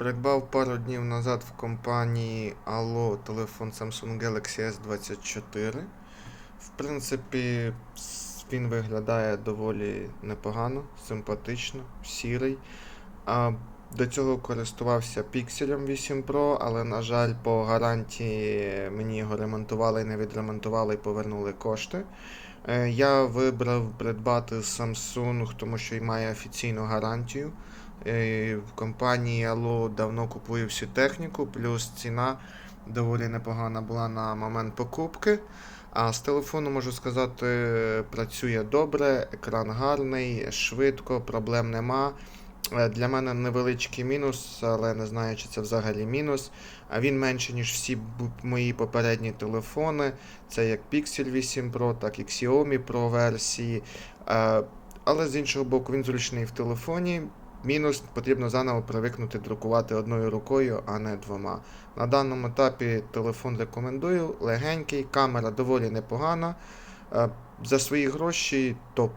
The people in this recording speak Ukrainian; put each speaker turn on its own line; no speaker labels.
Придбав пару днів назад в компанії Allo телефон Samsung Galaxy S24. В принципі, він виглядає доволі непогано, симпатично, сірий. А до цього користувався Pixel 8 Pro, але, на жаль, по гарантії мені його ремонтували, не відремонтували і повернули кошти. Е, Я вибрав придбати Samsung, тому що й має офіційну гарантію. Е, В компанії Allo давно купую всю техніку, плюс ціна доволі непогана була на момент покупки. А з телефону можу сказати, працює добре, екран гарний, швидко, проблем нема. Е, Для мене невеличкий мінус, але не знаю, чи це взагалі мінус. А він менше, ніж всі мої попередні телефони. Це як Pixel 8 Pro, так і Xiaomi Pro версії. Е, Але з іншого боку, він зручний в телефоні. Мінус потрібно заново привикнути друкувати одною рукою, а не двома. На даному етапі телефон рекомендую. Легенький, камера доволі непогана. Е, За свої гроші топ.